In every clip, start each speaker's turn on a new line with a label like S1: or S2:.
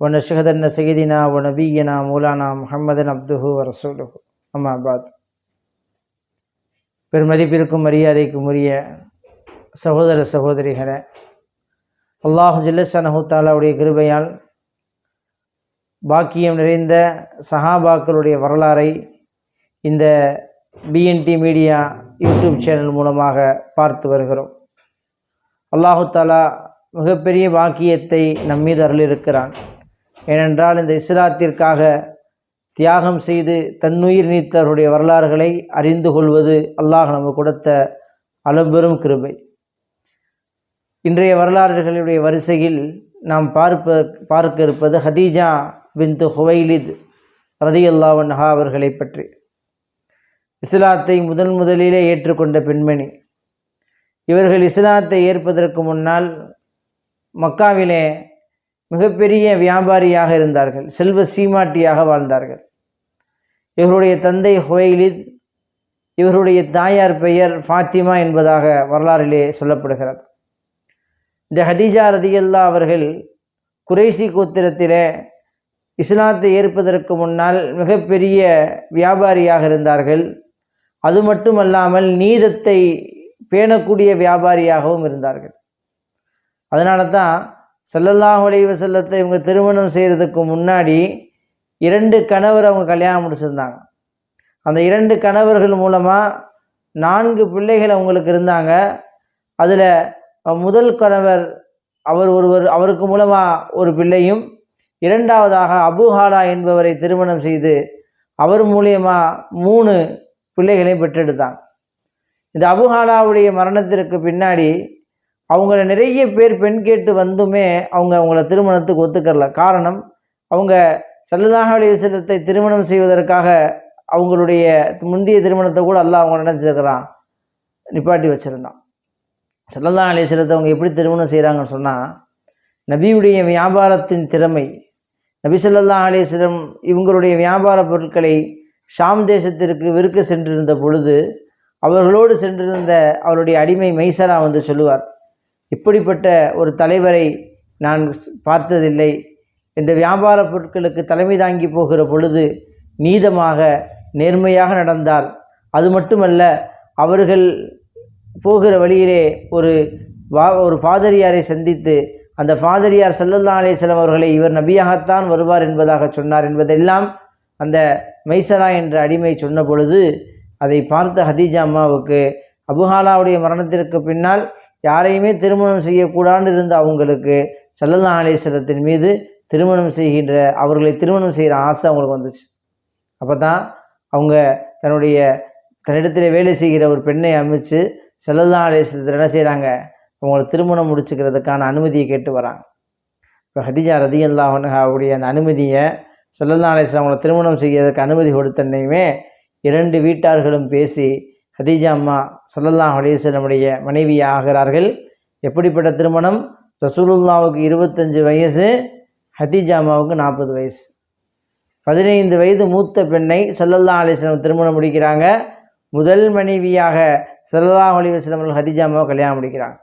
S1: ونشهد أن سيدنا ونبينا مولانا محمد عبده ورسوله أما بعد பெருமதிப்பிற்கும் மரியாதைக்கும் உரிய சகோதர சகோதரிகளே அல்லாஹு ஜில்லசனஹு தாலாவுடைய கிருபையால் பாக்கியம் நிறைந்த சஹாபாக்களுடைய வரலாறை இந்த பிஎன்டி மீடியா யூடியூப் சேனல் மூலமாக பார்த்து வருகிறோம் அல்லாஹு தாலா மிகப்பெரிய பாக்கியத்தை நம்மீது அருளிருக்கிறான் ஏனென்றால் இந்த இஸ்லாத்திற்காக தியாகம் செய்து தன்னுயிர் நீத்தவருடைய வரலாறுகளை அறிந்து கொள்வது அல்லாஹ் நமக்கு கொடுத்த அளம்பெரும் கிருபை. இன்றைய வரலாறுகளுடைய வரிசையில் நாம் பார்ப்ப பார்க்க இருப்பது ஹதீஜா பின்து ஹுவைலித் ரதி அல்லாவன்ஹா அவர்களை பற்றி. இஸ்லாத்தை முதன் முதலிலே ஏற்றுக்கொண்ட பெண்மணி. இவர்கள் இஸ்லாத்தை ஏற்பதற்கு முன்னால் மக்காவிலே மிகப்பெரிய வியாபாரியாக இருந்தார்கள். செல்வ சீமாட்டியாக வாழ்ந்தார்கள். இவருடைய தந்தை ஹுவைலித் இவருடைய தாயார் பெயர் ஃபாத்திமா என்பதாக வரலாறிலே சொல்லப்படுகிறது. இந்த ஹதீஜா ரதியல்லா அவர்கள் குறைசி கோத்திரத்திலே இஸ்லாத்தை ஏற்பதற்கு முன்னால் மிகப்பெரிய வியாபாரியாக இருந்தார்கள். அது மட்டுமல்லாமல் நீதத்தை பேணக்கூடிய வியாபாரியாகவும் இருந்தார்கள். அதனால தான் சல்லல்லாஹ் அலைஹி செல்லத்தை இவங்க திருமணம் செய்கிறதுக்கு முன்னாடி இரண்டு கணவர் அவங்க கல்யாணம் முடிச்சிருந்தாங்க. அந்த இரண்டு கணவர்கள் மூலமாக நான்கு பிள்ளைகள் அவங்களுக்கு இருந்தாங்க. அதில் முதல் கணவர் அவர் ஒருவர் அவருக்கு மூலமாக ஒரு பிள்ளையும் இரண்டாவதாக அபுஹாலா என்பவரை திருமணம் செய்து அவர் மூலியமாக மூணு பிள்ளைகளையும் பெற்றெடுத்தாங்க. இந்த அபுஹாலாவுடைய மரணத்திற்கு பின்னாடி அவங்கள நிறைய பேர் பெண் கேட்டு வந்துமே அவங்க அவங்கள திருமணத்துக்கு ஒத்துக்கரல காரணம் அவங்க சல்லல்லாஹ் அலைஹி திருமணம் செய்வதற்காக அவங்களுடைய முந்தைய திருமணத்தை கூட அல்லாஹ் அவங்க நினச்சிருக்கிறான். நிப்பாட்டி வச்சுருந்தான். சல்லல்லாஹ் அலைஹி அவங்க எப்படி திருமணம் செய்கிறாங்கன்னு சொன்னால் நபியுடைய வியாபாரத்தின் திறமை நபி சொல்லல்லா அலைஹி இவங்களுடைய வியாபார பொருட்களை ஷாம் தேசத்திற்கு விற்க சென்றிருந்த பொழுது அவர்களோடு சென்றிருந்த அவருடைய அடிமை மைசரா வந்து சொல்லுவார் இப்படிப்பட்ட ஒரு தலைவரை நான் பார்த்ததில்லை. இந்த வியாபார பொருட்களுக்கு தலைமை தாங்கி போகிற பொழுது நீதமாக நேர்மையாக நடந்தார். அது மட்டுமல்ல அவர்கள் போகிற வழியிலே ஒரு வா ஒரு ஃபாதரியாரை சந்தித்து அந்த ஃபாதரியார் சல்லல்லா அலிஸ்லாம் அவர்களை இவர் நபியாகத்தான் வருவார் என்பதாக சொன்னார் என்பதெல்லாம் அந்த மைசரா என்ற அடிமை சொன்ன பொழுது அதை பார்த்த ஹதீஜா அம்மாவுக்கு அபுஹாலாவுடைய மரணத்திற்கு பின்னால் யாரையுமே திருமணம் செய்யக்கூடாது இருந்த அவங்களுக்கு சல்லல்லா அலேஸ்வரத்தின் மீது திருமணம் செய்கின்ற அவர்களை திருமணம் செய்கிற ஆசை அவங்களுக்கு வந்துச்சு. அப்போ தான் அவங்க தன்னுடைய தன்னிடத்தில் வேலை செய்கிற ஒரு பெண்ணை அமைச்சு செல்லல்லா அலேஸ்வரத்தில் என்ன செய்கிறாங்க அவங்கள திருமணம் முடிச்சுக்கிறதுக்கான அனுமதியை கேட்டு வராங்க. இப்போ ஹதிஜா ரதி அல்லாஹனுடைய அந்த அனுமதியை செல்லல்லா அலேஸ்வரம் அவங்கள திருமணம் செய்கிறதுக்கு அனுமதி கொடுத்தனையுமே இரண்டு வீட்டார்களும் பேசி ஹதீஜா அம்மா சல்லல்லா அலிஸ்லமுடைய மனைவி ஆகிறார்கள் எப்படிப்பட்ட திருமணம்? ரசூலுல்லாவுக்கு இருபத்தஞ்சி வயசு ஹதீஜா அம்மாவுக்கு நாற்பது வயசு. பதினைந்து வயது மூத்த பெண்ணை சல்லல்லா அலிஸ்லம் திருமணம் முடிக்கிறாங்க. முதல் மனைவியாக சல்லல்லா அலிவஸ்லம் ஹதீஜா அம்மாவை கல்யாணம் முடிக்கிறாங்க.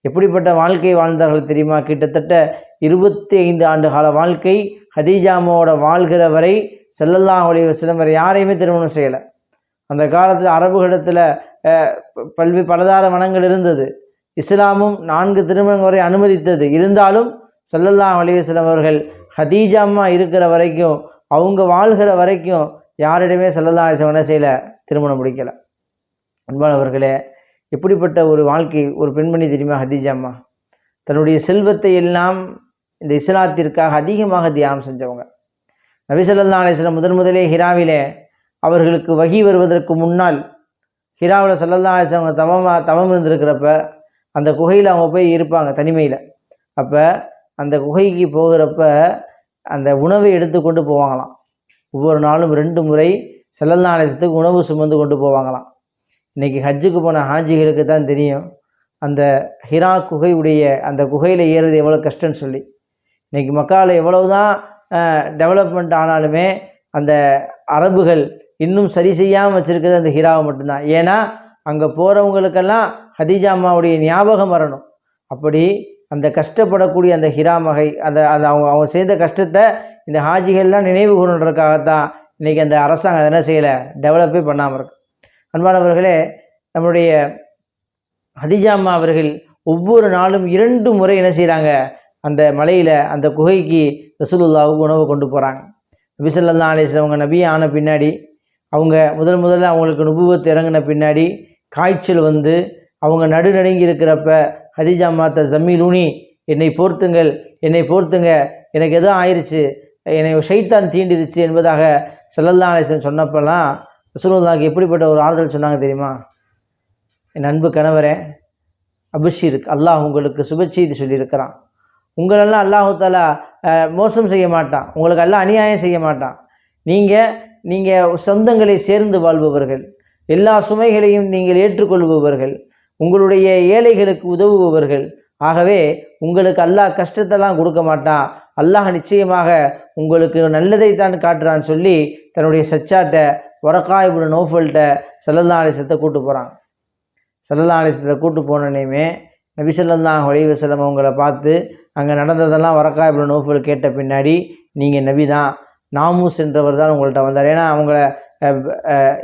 S1: எப்படிப்பட்ட வாழ்க்கை வாழ்ந்தார்கள் தெரியுமா? கிட்டத்தட்ட இருபத்தி ஐந்து ஆண்டு கால வாழ்க்கை ஹதீஜா அம்மாவோட வாழ்கிற வரை சல்லல்லா அலிவஸ்லம் வரை யாரையுமே திருமணம் செய்யலை. அந்த காலத்தில் அரபுகளிடத்தில் பல்வி பலதார மனங்கள் இருந்தது. இஸ்லாமும் நான்கு திருமணங்கள் வரை அனுமதித்தது. இருந்தாலும் சல்லல்லா அலிவசலம் அவர்கள் ஹதீஜா அம்மா இருக்கிற வரைக்கும் அவங்க வாழ்கிற வரைக்கும் யாரிடமே சல்லல்லா அலிஸ்லம் என்ன செய்யலை? திருமணம் முடிக்கலை. அன்பானவர்களே எப்படிப்பட்ட ஒரு வாழ்க்கை ஒரு பெண்மணி தெரியுமா ஹதீஜா அம்மா? தன்னுடைய செல்வத்தை எல்லாம் இந்த இஸ்லாத்திற்காக அதிகமாக தியானம் செஞ்சவங்க. நபி சல்லா அலிஸ்லம் முதன் முதலே ஹிராவிலே அவர்களுக்கு வகி வருவதற்கு முன்னால் ஹிராவில் சல்லல்லா அவங்க தவமாக தவம் இருந்திருக்கிறப்ப அந்த குகையில் அவங்க போய் இருப்பாங்க தனிமையில். அப்போ அந்த குகைக்கு போகிறப்ப அந்த உணவை எடுத்து கொண்டு போவாங்களாம். ஒவ்வொரு நாளும் ரெண்டு முறை செல்லல்லா அலிசத்துக்கு உணவு சுமந்து கொண்டு போவாங்களாம். இன்றைக்கி ஹஜ்ஜுக்கு போன ஹாஜிகளுக்கு தான் தெரியும். அந்த ஹிரா குகையுடைய அந்த குகையில் ஏறுறது எவ்வளோ கஷ்டம்னு சொல்லி. இன்றைக்கி மக்காவில் எவ்வளவு தான் டெவலப்மெண்ட் ஆனாலுமே அந்த அரபுகள் இன்னும் சரி செய்யாமல் வச்சுருக்கிறது அந்த ஹிராவை மட்டும்தான். ஏன்னா அங்கே போகிறவங்களுக்கெல்லாம் ஹதீஜா அம்மாவுடைய ஞாபகம் வரணும். அப்படி அந்த கஷ்டப்படக்கூடிய அந்த ஹிரா மகை அந்த அந்த அவங்க அவங்க செய்த கஷ்டத்தை இந்த ஹாஜிகள்லாம் நினைவு கூறுன்றதுக்காகத்தான் இன்றைக்கி அந்த அரசாங்கம் அதை என்ன செய்யலை? டெவலப்பே பண்ணாமல் இருக்கு. அன்பானவர்களே நம்முடைய ஹதிஜா அம்மா அவர்கள் ஒவ்வொரு நாளும் இரண்டு முறை என்ன செய்கிறாங்க அந்த மலையில் அந்த குகைக்கு ரசூலுல்லாவுக்கு உணவு கொண்டு போகிறாங்க நபிசல்லா அலிஸ்லாம் அவங்க நபி ஆன பின்னாடி அவங்க முதல் முதல்ல அவங்களுக்கு நுபுவத்து இறங்கின பின்னாடி காய்ச்சல் வந்து அவங்க நடுநடுங்கி இருக்கிறப்ப ஹதிஜா மாத்த ஜம்மீலூனி என்னை போர்த்துங்கள் என்னை போர்த்துங்க எனக்கு எதோ ஆயிடுச்சு என்னை ஷைத்தான் தீண்டிருச்சு என்பதாக செல்லல்லா அலேசன் சொன்னப்பெல்லாம் ரசூலுல்லாவுக்கு எப்படிப்பட்ட ஒரு ஆறுதல் சொன்னாங்க தெரியுமா? என் அன்பு கணவரே அபிஷீர் அல்லாஹ் உங்களுக்கு சுபச்செய்தி சொல்லியிருக்கிறான். உங்களெல்லாம் அல்லாஹு தாலா மோசம் செய்ய மாட்டான். உங்களுக்கு எல்லாம் அநியாயம் செய்ய மாட்டான். நீங்கள் நீங்கள் சொந்தங்களை சேர்ந்து வாழ்பவர்கள். எல்லா சுமைகளையும் நீங்கள் ஏற்றுக்கொள்பவர்கள். உங்களுடைய ஏழைகளுக்கு உதவுபவர்கள். ஆகவே உங்களுக்கு அல்லாஹ் கஷ்டத்தெல்லாம் கொடுக்க மாட்டான் அல்லாஹ் நிச்சயமாக உங்களுக்கு நல்லதை தான் காட்டுறான்னு சொல்லி தன்னுடைய சச்சாட்டை வரக்காய்புட நோஃபல்கிட்ட சல்லல்லா அலிசத்தை கூட்டு போகிறான் சல்லல்லா அலிசத்தை கூட்டு போனோடனேயுமே நபி ஸல்லல்லாஹு அலைஹி வஸல்லம் அவங்கள பார்த்து அங்கே நடந்ததெல்லாம் வரக்கா நோஃபல் கேட்ட பின்னாடி நீங்கள் நபி தான் நாமூஸ் என்றவர் தான் உங்கள்கிட்ட வந்தார். ஏன்னா அவங்கள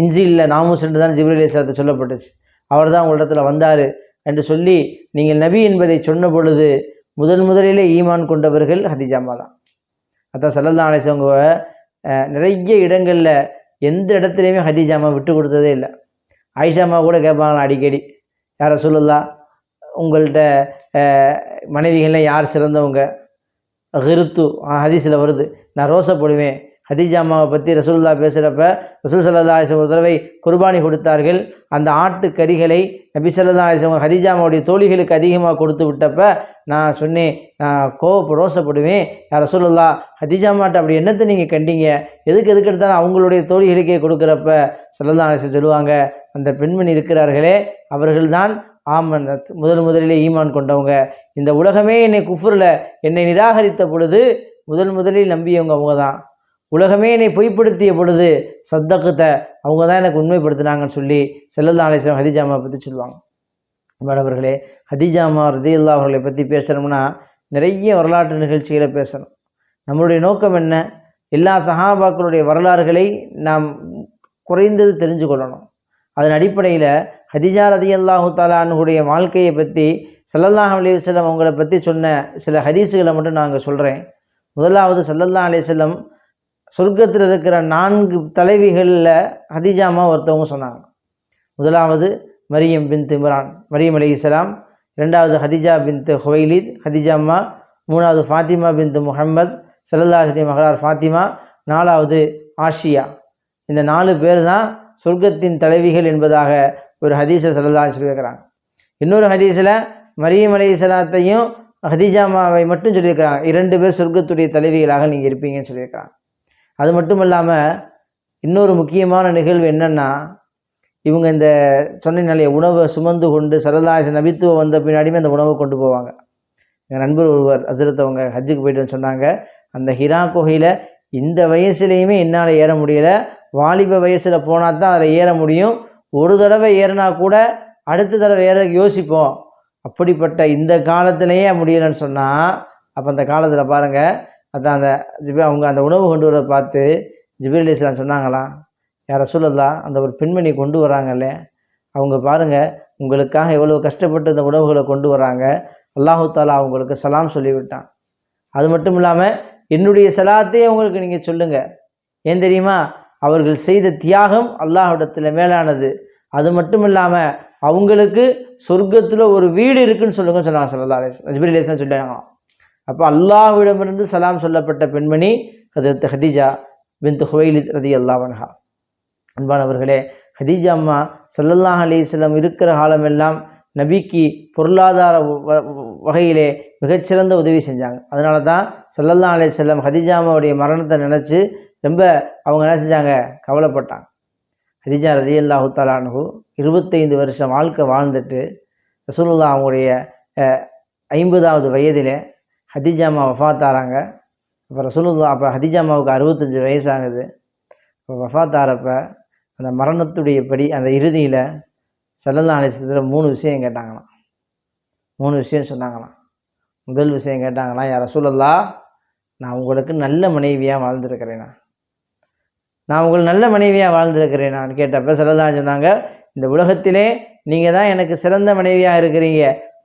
S1: இஞ்சியில் நாமூஸ் என்று தான் ஜிப்ரலி இஸ்லாத்தை சொல்லப்பட்டுச்சு. அவர் தான் உங்களிடத்தில் வந்தார் என்று சொல்லி நீங்கள் நபி என்பதை சொன்ன பொழுது முதன் முதலிலே ஈமான் கொண்டவர்கள் ஹதிஜாமா தான். அதான் சல்லல்லா அலிசவங்க நிறைய இடங்களில் எந்த இடத்துலையுமே ஹதிஜாமா விட்டு கொடுத்ததே இல்லை. ஆயிஷாமா கூட கேட்பாங்களா அடிக்கடி. யாரை சொல்லலாம் உங்கள்கிட்ட மனைவிகள்லாம் யார் சிறந்தவங்க? ஹிருத்து ஹதீஸில் வருது. நான் ரோசப்படுவேன் போடுவேன். ஹதிஜாமாவை பற்றி ரசூல்லா பேசுகிறப்ப ரசூல் சல்லா அலிஸ்லம் ஒரு தடவை குர்பானி கொடுத்தார்கள். அந்த ஆட்டு கறிகளை நபி சல்லா அலிஸ்லம் ஹதீஜா தோழிகளுக்கு அதிகமாக கொடுத்து விட்டப்ப நான் சொன்னேன் நான் கோவப்ப ரோசப்படுவேன் நான் ரசூலுல்லா ஹதீஜா அப்படி என்னத்தை நீங்கள் கண்டீங்க? எதுக்கு எதுக்கு எடுத்தாலும் அவங்களுடைய தோழிகளுக்கே கொடுக்குறப்ப சல்லா அலிஸ்லம் சொல்லுவாங்க அந்த பெண்மணி இருக்கிறார்களே அவர்கள்தான் ஆமன். முதல் முதலிலே ஈமான் கொண்டவங்க. இந்த உலகமே என்னை குஃபுரில் என்னை நிராகரித்த பொழுது முதல் முதலில் நம்பியவங்க அவங்க தான் உலகமே என்னை பொய்ப்படுத்திய பொழுது சத்தக்கத்தை அவங்க தான் எனக்கு உண்மைப்படுத்தினாங்கன்னு சொல்லி செல்லல்லா அலிஸ்லாம் ஹதிஜாமா பற்றி சொல்லுவாங்க. மாணவர்களே ஹதிஜாமா ரதியுல்லா அவர்களை பற்றி பேசுகிறோம்னா நிறைய வரலாற்று நிகழ்ச்சிகளை பேசணும். நம்மளுடைய நோக்கம் என்ன? எல்லா சஹாபாக்களுடைய வரலாறுகளை நாம் குறைந்தது தெரிஞ்சு கொள்ளணும் அதன் அடிப்படையில் ஹதிஜா ரதி அல்லாஹு தாலானுடைய வாழ்க்கையை பற்றி சல்லல்லாஹ் அலிவல்லம் அவங்கள பற்றி சொன்ன சில ஹதீஸுகளை மட்டும் நாங்கள் சொல்கிறேன் முதலாவது சல்லல்லா அலிவல்லம் சொர்க்கத்தில் இருக்கிற நான்கு தலைவிகளில் ஹதிஜாமா ஒருத்தவங்க சொன்னாங்க. முதலாவது மரியம் பின் இம்ரான் மரியம் அலி இஸ்லாம் இரண்டாவது ஹதிஜா பின் ஹுவைலித் ஹதிஜாம்மா மூணாவது ஃபாத்திமா பின் முஹம்மத் சல்லல்லாஹி மகளார் ஃபாத்திமா. நாலாவது ஆஷியா. இந்த நாலு பேர் தான் சொர்க்கத்தின் தலைவிகள் என்பதாக ஒரு ஹதீஸை சல்லல்லா சொல்லியிருக்கிறாங்க இன்னொரு ஹதீஸில் மரியம் அலி இஸ்லாத்தையும் ஹதீஜாமாவை மட்டும் சொல்லியிருக்கிறாங்க. இரண்டு பேர் சொர்க்கத்துடைய தலைவிகளாக நீங்கள் இருப்பீங்கன்னு சொல்லியிருக்கிறாங்க. அது மட்டும் இல்லாமல் இன்னொரு முக்கியமான நிகழ்வு என்னென்னா இவங்க இந்த சொன்ன உணவை சுமந்து கொண்டு சரதாச நபித்துவம் வந்த பின்னாடியுமே அந்த உணவை கொண்டு போவாங்க. எங்கள் நண்பர் ஒருவர் ஹசரத் அவங்க ஹஜ்ஜுக்கு போயிட்டு சொன்னாங்க அந்த ஹிரா குகையில் இந்த வயசுலேயுமே என்னால் ஏற முடியலை வாலிப வயசில் போனால் தான் அதில் ஏற முடியும் ஒரு தடவை ஏறினா கூட அடுத்த தடவை ஏற யோசிப்போம். அப்படிப்பட்ட இந்த காலத்திலேயே முடியலைன்னு சொன்னால் அப்போ அந்த காலத்தில் பாருங்கள் அதான் அந்த ஜிபி அவங்க அந்த உணவு கொண்டு வரதை பார்த்து ஜிபிர் இஸ்லாம் சொன்னாங்களாம் யார சொல்லலாம் அந்த ஒரு பெண்மணி கொண்டு வராங்கல்ல அவங்க பாருங்கள் உங்களுக்காக எவ்வளோ கஷ்டப்பட்டு இந்த உணவுகளை கொண்டு வராங்க அல்லாஹு தாலா அவங்களுக்கு சலாம் சொல்லிவிட்டான். அது மட்டும் இல்லாமல் என்னுடைய சலாத்தையே அவங்களுக்கு நீங்கள் சொல்லுங்கள் ஏன் தெரியுமா? அவர்கள் செய்த தியாகம் அல்லாஹிடத்தில் மேலானது. அது மட்டும் இல்லாமல் அவங்களுக்கு சொர்க்கத்தில் ஒரு வீடு இருக்குன்னு சொல்லுங்க சொன்னாங்க சல்லா அலிஸ் ஜிபிர் அலேஸ்லாம் சொல்லிட்டாங்களாம். அப்போ அல்லாஹ்விடமிருந்து சலாம் சொல்லப்பட்ட பெண்மணி ஹதரத் ஹதீஜா பின் ஹுவைலித் ரதி அல்லாவன்ஹா அன்பானவர்களே ஹதீஜா அம்மா சல்லல்லாஹ் அலிஸ்லம் இருக்கிற காலமெல்லாம் நபிக்கு பொருளாதார வகையிலே மிகச்சிறந்த உதவி செஞ்சாங்க. அதனால தான் சல்லல்லா அலி செல்லம் ஹதிஜாமாவுடைய மரணத்தை நினச்சி ரொம்ப அவங்க என்ன செஞ்சாங்க? கவலைப்பட்டாங்க. ஹதிஜா ரதி அல்லாஹு தலானு இருபத்தைந்து வருஷம் வாழ்க்கை வாழ்ந்துட்டு ரசூலுல்லா அவங்களுடைய ஐம்பதாவது வயதில் ஹதிஜாமா வஃபாத்தாராங்க இப்போ ரசூலுல்லா அப்போ ஹதிஜாமாவுக்கு அறுபத்தஞ்சு வயசாகுது. இப்போ வஃபாத்தாரப்ப அந்த மரணத்துடைய படி அந்த இறுதியில் சல்லல்லா அலிசத்தில் மூணு விஷயம் கேட்டாங்களாம். மூணு விஷயம் சொன்னாங்களாம். முதல் விஷயம் கேட்டாங்களாம் யார் ரசூலல்லா நான் உங்களுக்கு நல்ல மனைவியாக வாழ்ந்துருக்கிறேண்ணா நான் உங்கள் நல்ல மனைவியாக வாழ்ந்துருக்கிறேனான்னு கேட்டப்ப சல்லல்லா சொன்னாங்க இந்த உலகத்திலே நீங்கள் தான் எனக்கு சிறந்த மனைவியாக இருக்கிறீங்க.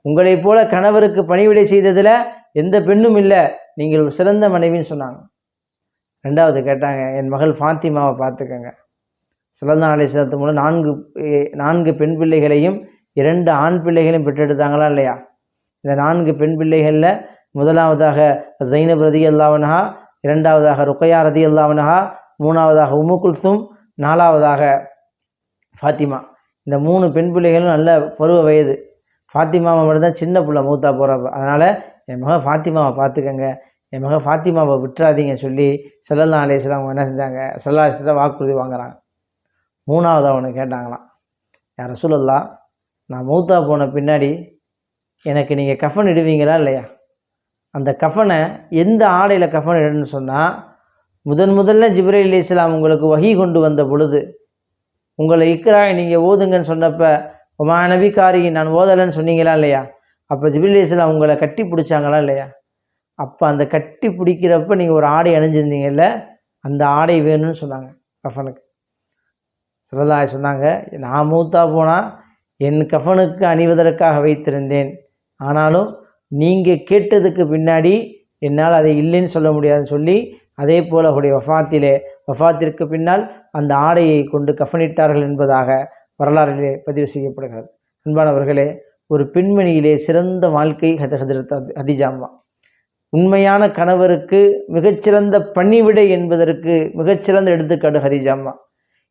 S1: உங்களைப் போல கணவருக்கு பணிவிடை செய்ததில் எந்த பெண்ணும் இல்லை. நீங்கள் ஒரு சிறந்த மனைவின்னு சொன்னாங்க. ரெண்டாவது கேட்டாங்க என் மகள் ஃபாத்திமாவை பார்த்துக்கங்க. நாளை சிறந்த மூலம் நான்கு நான்கு பெண் பிள்ளைகளையும் இரண்டு ஆண் பிள்ளைகளையும் பெற்றெடுத்தாங்களா இல்லையா? இந்த நான்கு பெண் பிள்ளைகளில் முதலாவதாக ஜைனப் ரதி அல்லாவனஹா இரண்டாவதாக ருக்கையா ரதி அல்லாவனஹா மூணாவதாக உம்மு குல்தும் நாலாவதாக ஃபாத்திமா. இந்த மூணு பெண் பிள்ளைகளும் நல்ல பருவ வயது. ஃபாத்திமாவை மட்டும்தான் சின்ன பிள்ளை மூத்தா போகிறப்ப அதனால் என் மக ஃபாத்திமாவை பார்த்துக்கங்க. என் மக ஃபாத்திமாவை விட்டுறாதீங்க சொல்லி செல்லல்லா அலேஸ்லாம் அவங்க என்ன செஞ்சாங்க? செல்லா வாக்குறுதி வாங்குறாங்க. மூணாவது அவனை கேட்டாங்களாம். யார சொல்லலாம் நான் மூத்தா போன பின்னாடி எனக்கு நீங்கள் கஃன் இடுவீங்களா இல்லையா? அந்த கஃனை எந்த ஆடையில் கஃன் இடணும்னு சொன்னால் முதன் முதல்ல ஜிப்ரேல் அலி இஸ்லாம் உங்களுக்கு வகி கொண்டு வந்த பொழுது உங்களை இக்ராய் நீங்கள் ஓதுங்கன்னு சொன்னப்போ உமா நபிக்காரி நான் ஓதலைன்னு சொன்னீங்களா இல்லையா? அப்போ ஜிப்ரீல் இஸ்லாம் உங்களை கட்டி பிடிச்சாங்களா இல்லையா? அப்போ அந்த கட்டி பிடிக்கிறப்ப நீங்கள் ஒரு ஆடை அணிஞ்சிருந்தீங்கல்ல அந்த ஆடை வேணும்னு சொன்னாங்க கஃபனுக்கு. சிலதாய் சொன்னாங்க நான் மூத்தா போனால் என் கஃபனுக்கு அணிவதற்காக வைத்திருந்தேன். ஆனாலும் நீங்கள் கேட்டதுக்கு பின்னாடி என்னால் அதை இல்லைன்னு சொல்ல முடியாதுன்னு சொல்லி அதே போல் அவருடைய வஃபாத்திலே வஃபாத்திற்கு பின்னால் அந்த ஆடையை கொண்டு கஃனிட்டார்கள் என்பதாக வரலாறிலே பதிவு செய்யப்படுகிறது. அன்பானவர்களே ஒரு பெண்மணியிலே சிறந்த வாழ்க்கை ஹத ஹதரத் ஹதிஜாமா உண்மையான கணவருக்கு மிகச்சிறந்த பணிவிடை என்பதற்கு மிகச்சிறந்த எடுத்துக்காட்டு ஹரிஜாமா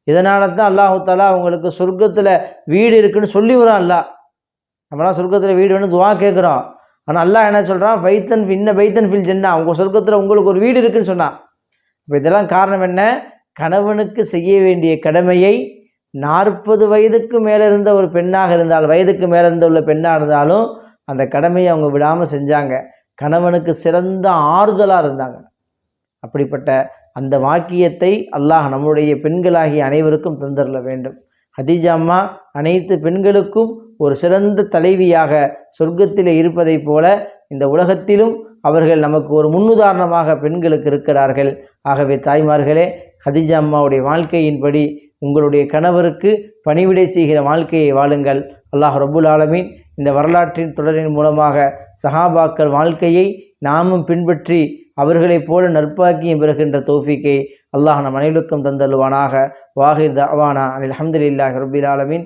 S1: இதனால தான் அல்லாஹு தாலா அவங்களுக்கு சொர்க்கத்தில் வீடு இருக்குன்னு சொல்லி வரான் அல்லாஹ். நம்மளாம் சொர்க்கத்தில் வீடு வேணும் துவா கேட்குறோம். ஆனால் அல்லாஹ் என்ன சொல்கிறான் வைத்தன் இன்ன வைத்தன் ஃபில் ஜென்னா. உங்கள் சொர்க்கத்தில் உங்களுக்கு ஒரு வீடு இருக்குன்னு சொன்னான். இப்போ இதெல்லாம் காரணம் என்ன? கணவனுக்கு செய்ய வேண்டிய கடமையை நாற்பது வயதுக்கு மேலே இருந்த ஒரு பெண்ணாக இருந்தால் வயதுக்கு மேலே இருந்த உள்ள பெண்ணாக இருந்தாலும் அந்த கடமையை அவங்க விடாமல் செஞ்சாங்க. கணவனுக்கு சிறந்த ஆறுதலாக இருந்தாங்க. அப்படிப்பட்ட அந்த வாக்கியத்தை அல்லாஹ் நம்முடைய பெண்களாகிய அனைவருக்கும் தந்தரல வேண்டும். ஹதீஜா அம்மா அனைத்து பெண்களுக்கும் ஒரு சிறந்த தலைவியாக சொர்க்கத்தில் இருப்பதைப் போல இந்த உலகத்திலும் அவர்கள் நமக்கு ஒரு முன்னுதாரணமாக பெண்களுக்கு இருக்கிறார்கள். ஆகவே தாய்மார்களே ஹதிஜா அம்மாவுடைய வாழ்க்கையின்படி உங்களுடைய கணவருக்கு பணிவிடை செய்கிற வாழ்க்கையை வாழுங்கள். அல்லாஹ் ரபுல் ஆலமீன் இந்த வரலாற்றின் தொடரின் மூலமாக சஹாபாக்கள் வாழ்க்கையை நாமும் பின்பற்றி அவர்களைப் போல நற்பாக்கியம் பெறுகின்ற தோஃபிக்கை அல்லாஹ் நம் அனைவருக்கும் தந்தல்வானாக வாஹிர் தவானா அனில் அஹமதுல்லாஹ் ரபுல் ஆலமீன்.